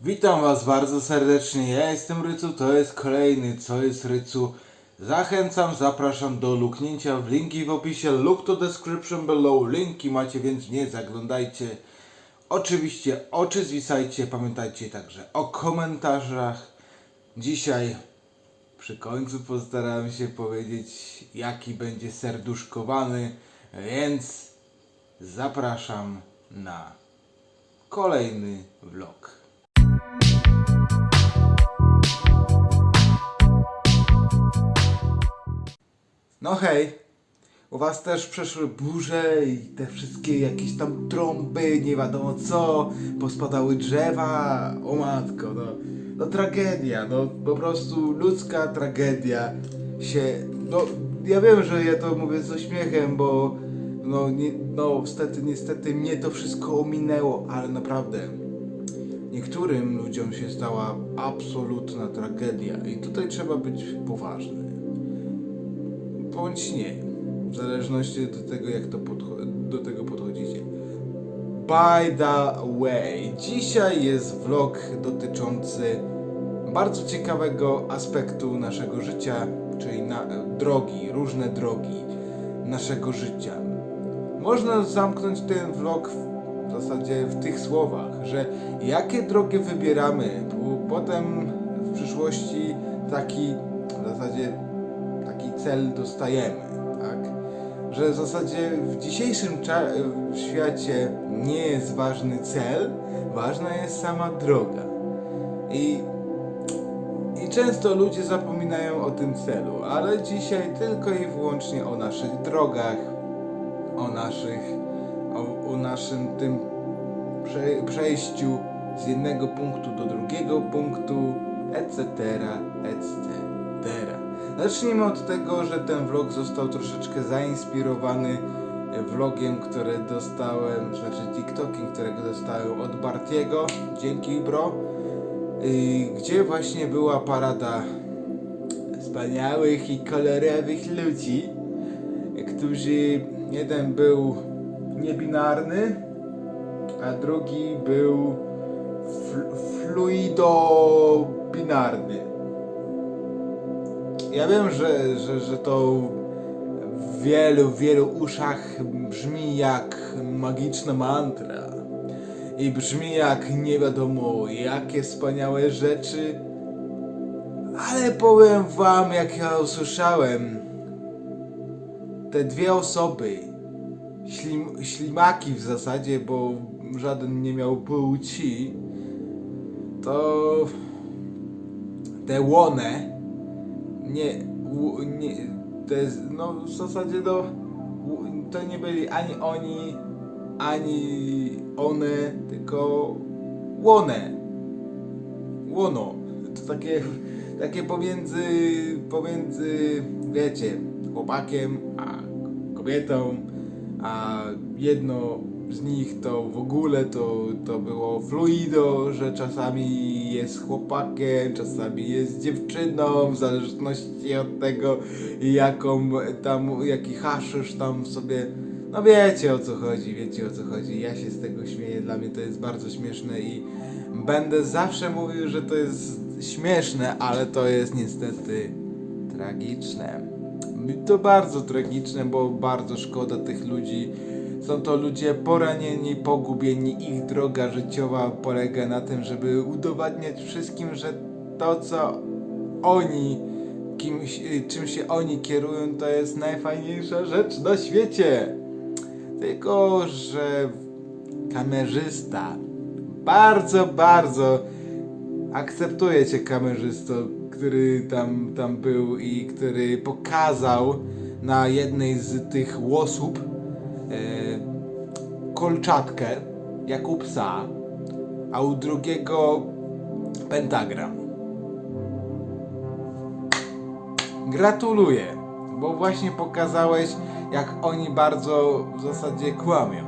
Witam Was bardzo serdecznie. Ja jestem Rycu, to jest kolejny Co jest Rycu. Zachęcam, zapraszam do luknięcia w linki w opisie. Look to description below. Linki macie, więc nie zaglądajcie. Oczywiście oczy zwisajcie. Pamiętajcie także o komentarzach. Dzisiaj przy końcu postaram się powiedzieć, jaki będzie serduszkowany, więc zapraszam na kolejny vlog. No hej, u was też przeszły burze i te wszystkie jakieś tam trąby, nie wiadomo co, pospadały drzewa, o matko, no, no tragedia, no po prostu ludzka tragedia się, no ja wiem, że ja to mówię z uśmiechem, bo no, nie, no niestety, niestety mnie to wszystko ominęło, ale naprawdę niektórym ludziom się stała absolutna tragedia i tutaj trzeba być poważny bądź nie. W zależności do tego, jak to do tego podchodzicie. By the way, dzisiaj jest vlog dotyczący bardzo ciekawego aspektu naszego życia, czyli na, drogi, różne drogi naszego życia. Można zamknąć ten vlog w zasadzie w tych słowach, że jakie drogi wybieramy, bo potem w przyszłości taki w zasadzie taki cel dostajemy, tak? Że w zasadzie w dzisiejszym w świecie nie jest ważny cel, ważna jest sama droga. I, I często ludzie zapominają o tym celu, ale dzisiaj tylko i wyłącznie o naszych drogach, o naszych, o, o naszym tym prze, przejściu z jednego punktu do drugiego punktu, etc., etc. Zacznijmy od tego, że ten vlog został troszeczkę zainspirowany e, vlogiem, który dostałem, znaczy TikTokiem, którego dostałem od Bartiego. Dzięki bro. Gdzie właśnie była parada wspaniałych i kolorowych ludzi, którzy jeden był niebinarny, a drugi był fl- fluidobinarny. Ja wiem, że, że, że to w wielu, wielu uszach brzmi jak magiczna mantra. I brzmi jak nie wiadomo jakie wspaniałe rzeczy. Ale powiem wam, jak ja usłyszałem, te dwie osoby, ślim, ślimaki w zasadzie, bo żaden nie miał płci, to te łone, nie, nie to jest, no w zasadzie u- to nie byli ani oni, ani one, tylko łone. Łono. To takie, takie pomiędzy, pomiędzy, wiecie, chłopakiem a kobietą, a jedno z nich to w ogóle to, to było fluido, że czasami jest chłopakiem, czasami jest dziewczyną, w zależności od tego jaką tam, jaki haszysz tam sobie, no wiecie o co chodzi, wiecie o co chodzi, ja się z tego śmieję, dla mnie to jest bardzo śmieszne i będę zawsze mówił, że to jest śmieszne, ale to jest niestety tragiczne. To bardzo tragiczne, bo bardzo szkoda tych ludzi. Są to ludzie poranieni, pogubieni. Ich droga życiowa polega na tym, żeby udowadniać wszystkim, że to, co oni, kimś, y, czym się oni kierują, to jest najfajniejsza rzecz na świecie. Tylko, że kamerzysta bardzo, bardzo akceptuję cię kamerzysto, który tam, tam był i który pokazał na jednej z tych łosób kolczatkę jak u psa, a u drugiego pentagram. Gratuluję, bo właśnie pokazałeś, jak oni bardzo w zasadzie kłamią.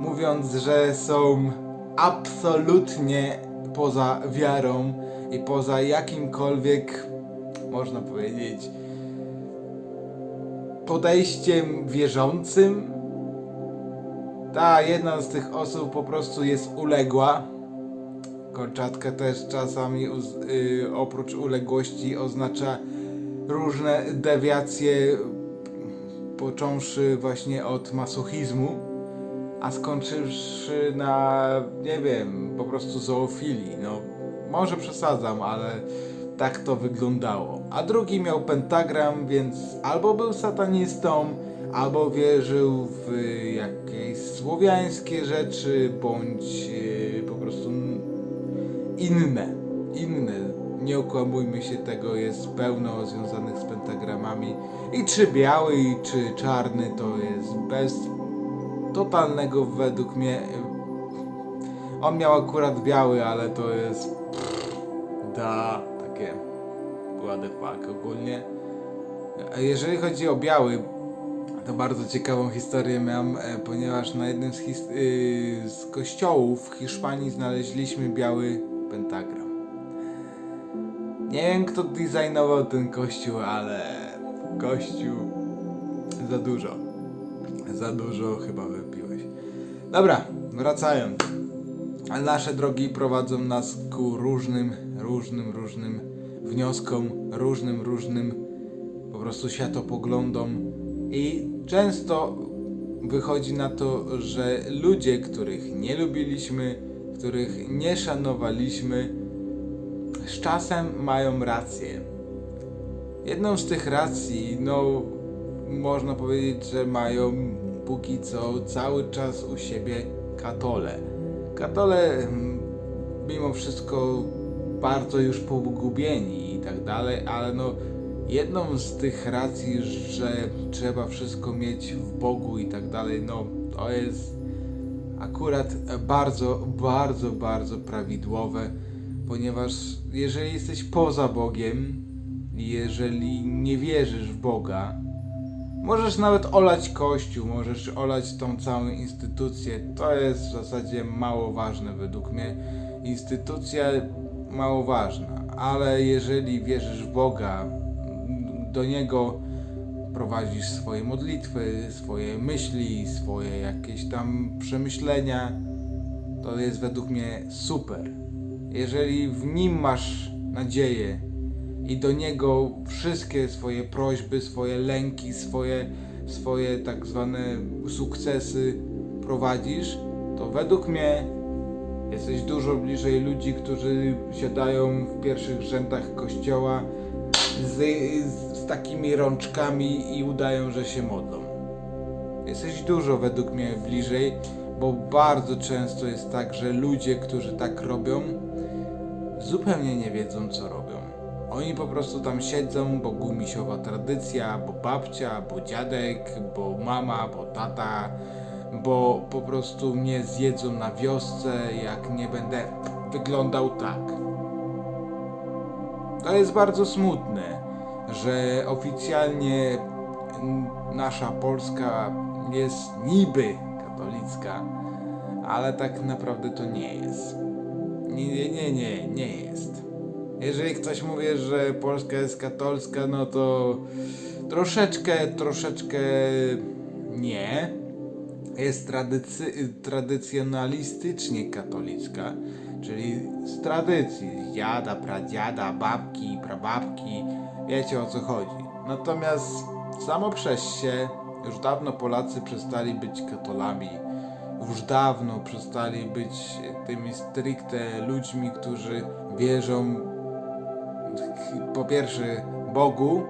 Mówiąc, że są absolutnie poza wiarą i poza jakimkolwiek, można powiedzieć, podejściem wierzącym. Ta jedna z tych osób po prostu jest uległa Kolczatka też czasami y, oprócz uległości oznacza różne dewiacje, począwszy właśnie od masochizmu, a skończywszy na, nie wiem, po prostu zoofilii. No, może przesadzam, ale tak to wyglądało. A drugi miał pentagram, więc albo był satanistą, albo wierzył w jakieś słowiańskie rzeczy, bądź e, po prostu inne. Inne. Nie okłamujmy się, tego jest pełno związanych z pentagramami. I czy biały, i czy czarny to jest bez totalnego według mnie. On miał akurat biały, ale to jest. Da, takie. The fuck ogólnie. A jeżeli chodzi o biały, to bardzo ciekawą historię miałem, e, ponieważ na jednym z, y, z kościołów w Hiszpanii znaleźliśmy biały pentagram. Nie wiem kto designował ten kościół, ale kościół za dużo. Za dużo chyba wypiłeś. Dobra, wracając. Nasze drogi prowadzą nas ku różnym, różnym, różnym wnioskom, różnym, różnym po prostu światopoglądom i często wychodzi na to, że ludzie, których nie lubiliśmy, których nie szanowaliśmy, z czasem mają rację. Jedną z tych racji, no, można powiedzieć, że mają póki co cały czas u siebie katole. Katole, mm, mimo wszystko, bardzo już pogubieni i tak dalej, ale no, jedną z tych racji, że trzeba wszystko mieć w Bogu i tak dalej, no, to jest akurat bardzo, bardzo, bardzo prawidłowe, ponieważ jeżeli jesteś poza Bogiem, jeżeli nie wierzysz w Boga, możesz nawet olać Kościół, możesz olać tą całą instytucję. To jest w zasadzie mało ważne według mnie. Instytucja mało ważna, ale jeżeli wierzysz w Boga, do Niego prowadzisz swoje modlitwy, swoje myśli, swoje jakieś tam przemyślenia, to jest według mnie super. Jeżeli w nim masz nadzieję i do niego wszystkie swoje prośby, swoje lęki, swoje, swoje tak zwane sukcesy prowadzisz, to według mnie jesteś dużo bliżej ludzi, którzy siadają w pierwszych rzędach kościoła z, z, takimi rączkami i udają, że się modlą. Jesteś dużo według mnie bliżej, bo bardzo często jest tak, że ludzie, którzy tak robią, zupełnie nie wiedzą, co robią. Oni po prostu tam siedzą, bo gumisiowa tradycja, bo babcia, bo dziadek, bo mama, bo tata, bo po prostu mnie zjedzą na wiosce, jak nie będę wyglądał tak. To jest bardzo smutne, że oficjalnie nasza Polska jest niby katolicka, ale tak naprawdę to nie jest. Nie, nie, nie, nie, nie jest. Jeżeli ktoś mówi, że Polska jest katolska, no to troszeczkę, troszeczkę nie. Jest tradycy, tradycjonalistycznie katolicka, czyli z tradycji, dziada, pradziada, babki, prababki, wiecie o co chodzi. Natomiast samo przez się już dawno Polacy przestali być katolami już dawno przestali być tymi stricte ludźmi, którzy wierzą po pierwsze Bogu,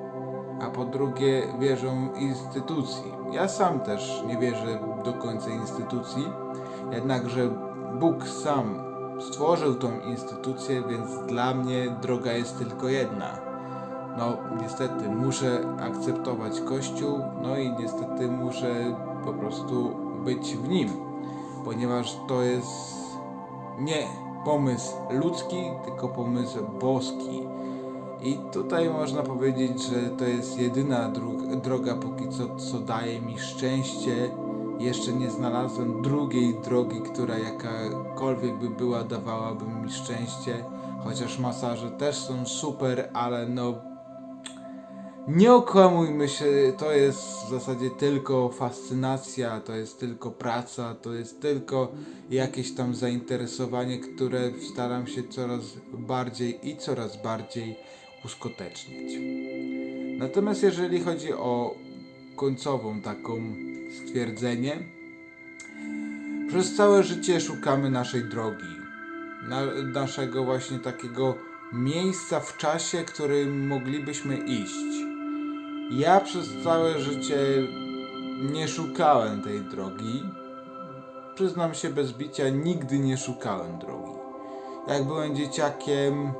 a po drugie wierzą instytucji. Ja sam też nie wierzę do końca instytucji, jednakże Bóg sam stworzył tą instytucję, więc dla mnie droga jest tylko jedna. No, niestety muszę akceptować Kościół, no i niestety muszę po prostu być w nim, ponieważ to jest nie pomysł ludzki, tylko pomysł boski. I tutaj można powiedzieć, że to jest jedyna droga póki co, co daje mi szczęście. Jeszcze nie znalazłem drugiej drogi, która jakakolwiek by była, dawałaby mi szczęście. Chociaż masaże też są super, ale no Nie okłamujmy się, to jest w zasadzie tylko fascynacja, to jest tylko praca, to jest tylko jakieś tam zainteresowanie, które staram się coraz bardziej i coraz bardziej uskuteczniać. Natomiast jeżeli chodzi o końcową taką stwierdzenie, przez całe życie szukamy naszej drogi, na, naszego właśnie takiego miejsca w czasie, którym moglibyśmy iść. Ja przez całe życie nie szukałem tej drogi. Przyznam się bez bicia, nigdy nie szukałem drogi. Jak byłem dzieciakiem,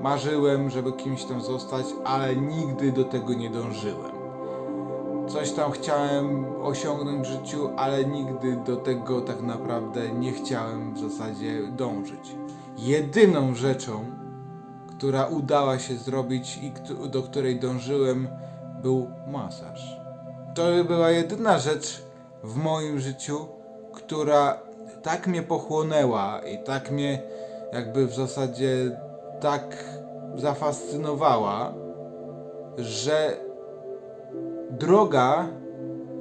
marzyłem, żeby kimś tam zostać, ale nigdy do tego nie dążyłem. Coś tam chciałem osiągnąć w życiu, ale nigdy do tego tak naprawdę nie chciałem w zasadzie dążyć. Jedyną rzeczą, która udała się zrobić i do której dążyłem, był masaż. To była jedyna rzecz w moim życiu, która tak mnie pochłonęła i tak mnie jakby w zasadzie tak zafascynowała, że droga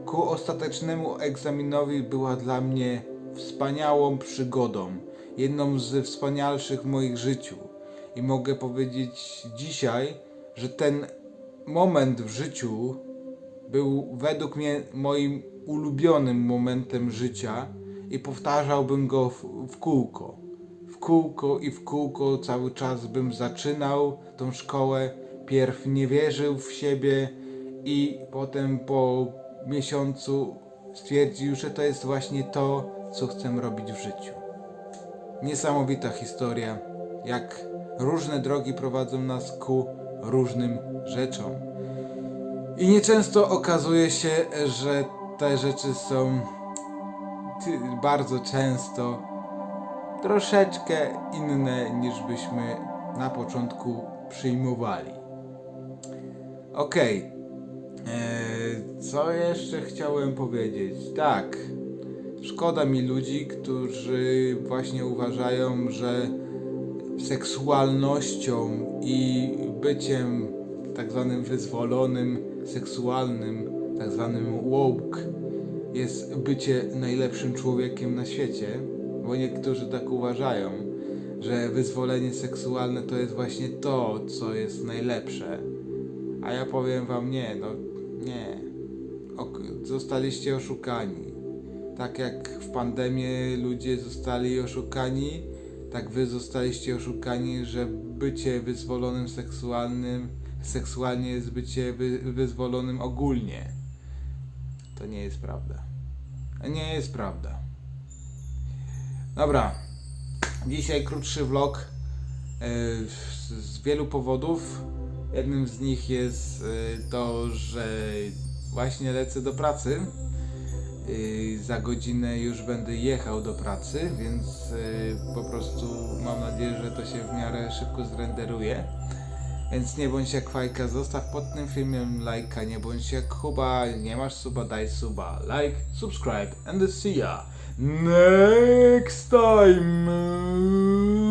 ku ostatecznemu egzaminowi była dla mnie wspaniałą przygodą, jedną z wspanialszych w moich życiu. I mogę powiedzieć dzisiaj, że ten moment w życiu był według mnie moim ulubionym momentem życia i powtarzałbym go w, w kółko. W kółko i w kółko cały czas bym zaczynał tą szkołę. Pierw nie wierzył w siebie i potem po miesiącu stwierdził, że to jest właśnie to, co chcę robić w życiu. Niesamowita historia, jak różne drogi prowadzą nas ku różnym rzeczom. I nieczęsto okazuje się, że te rzeczy są bardzo często troszeczkę inne niż byśmy na początku przyjmowali. Okej. Eee, Co jeszcze chciałem powiedzieć? Tak. Szkoda mi ludzi, którzy właśnie uważają, że seksualnością i byciem tak zwanym wyzwolonym, seksualnym, tak zwanym woke jest bycie najlepszym człowiekiem na świecie, bo niektórzy tak uważają, że wyzwolenie seksualne to jest właśnie to, co jest najlepsze. A ja powiem wam nie, no nie. Zostaliście oszukani. Tak jak w pandemii ludzie zostali oszukani, tak wy zostaliście oszukani, że bycie wyzwolonym seksualnym, seksualnie jest bycie wy, wyzwolonym ogólnie. To nie jest prawda. Nie jest prawda. Dobra. Dzisiaj krótszy vlog e, z, wielu powodów. Jednym z nich jest e, to, że właśnie lecę do pracy. Yy, za godzinę już będę jechał do pracy, więc yy, po prostu mam nadzieję, że to się w miarę szybko zrenderuje. Więc nie bądź jak fajka, zostaw pod tym filmem lajka, nie bądź jak Kuba, nie masz suba, daj suba, like, subscribe and see ya next time.